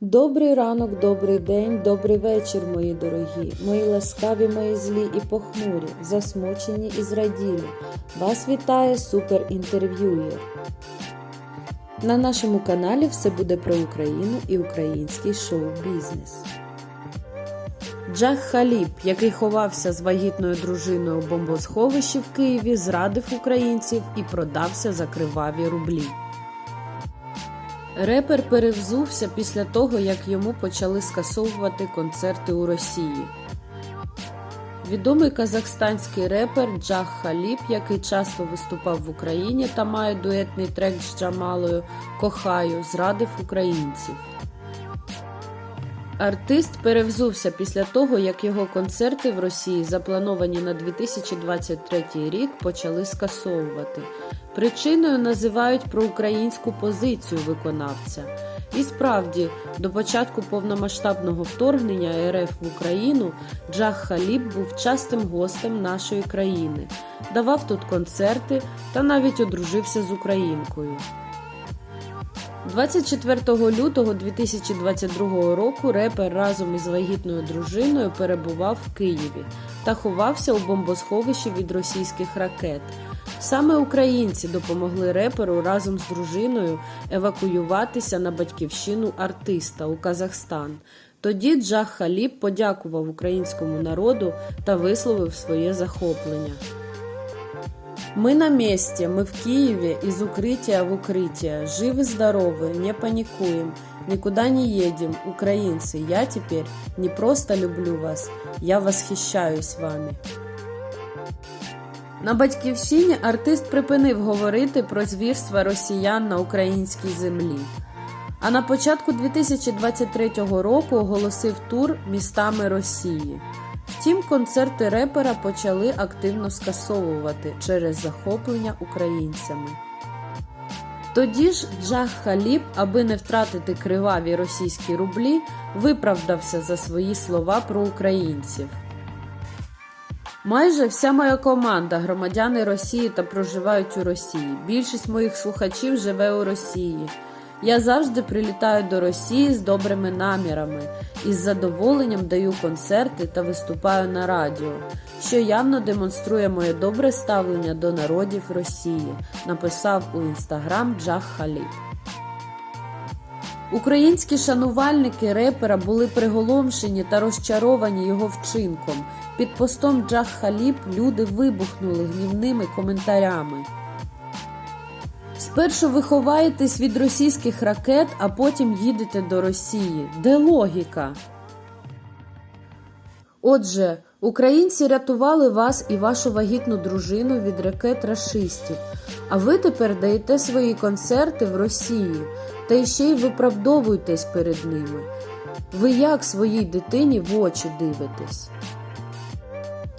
Добрий ранок, добрий день, добрий вечір, мої дорогі, мої ласкаві, мої злі і похмурі, засмучені і зраділі. Вас вітає суперінтерв'юєр. На нашому каналі все буде про Україну і український шоу-бізнес. Джах Халіб, який ховався з вагітною дружиною у бомбосховищі в Києві, зрадив українців і продався за криваві рублі. Репер перевзувся після того, як йому почали скасовувати концерти у Росії. Відомий казахстанський репер Джах Халіп, який часто виступав в Україні та має дуетний трек з Джамалою Кохаю, зрадив українців. Артист перевзувся після того, як його концерти в Росії, заплановані на 2023 рік, почали скасовувати. Причиною називають проукраїнську позицію виконавця. І справді, до початку повномасштабного вторгнення РФ в Україну Джах Халіб був частим гостем нашої країни, давав тут концерти та навіть одружився з українкою. 24 лютого 2022 року репер разом із вагітною дружиною перебував в Києві та ховався у бомбосховищі від російських ракет. Саме українці допомогли реперу разом з дружиною евакуюватися на батьківщину артиста у Казахстан. Тоді Джах Халіб подякував українському народу та висловив своє захоплення. Мы на месте, мы в Киеве, из укрытия в укрытие. Живы-здоровы, не паникуем, никуда не едем. Украинцы, я теперь не просто люблю вас, я восхищаюсь вами. На батьківщині артист припинив говорити про звірства росіян на українській землі. А на початку 2023 року оголосив тур містами Росії. Втім, концерти репера почали активно скасовувати через захоплення українцями. Тоді ж Джах Халіб, аби не втратити криваві російські рублі, виправдався за свої слова про українців. Майже вся моя команда громадяни Росії та проживають у Росії. Більшість моїх слухачів живе у Росії. Я завжди прилітаю до Росії з добрими намірами і з задоволенням даю концерти та виступаю на радіо, що явно демонструє моє добре ставлення до народів Росії, написав у інстаграм Джах Халіб. Українські шанувальники репера були приголомшені та розчаровані його вчинком. Під постом Джах Халіб люди вибухнули гнівними коментарями. Спершу ви ховаєтесь від російських ракет, а потім їдете до Росії. Де логіка? Отже, українці рятували вас і вашу вагітну дружину від ракет рашистів, а ви тепер даєте свої концерти в Росії та ще й виправдовуєтесь перед ними. Ви як своїй дитині в очі дивитесь?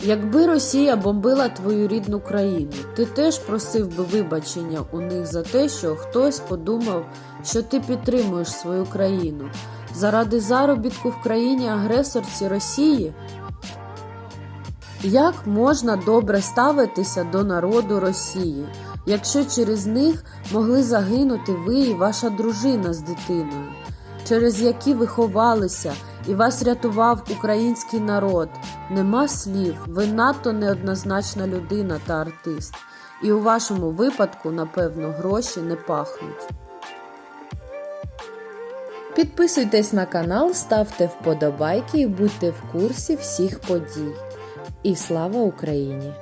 Якби Росія бомбила твою рідну країну, ти теж просив би вибачення у них за те, що хтось подумав, що ти підтримуєш свою країну заради заробітку в країні агресорці Росії? Як можна добре ставитися до народу Росії, якщо через них могли загинути ви і ваша дружина з дитиною, через які ви ховалися і вас рятував український народ? Нема слів, ви надто неоднозначна людина та артист, і у вашому випадку, напевно, гроші не пахнуть. Підписуйтесь на канал, ставте вподобайки і будьте в курсі всіх подій. І слава Україні!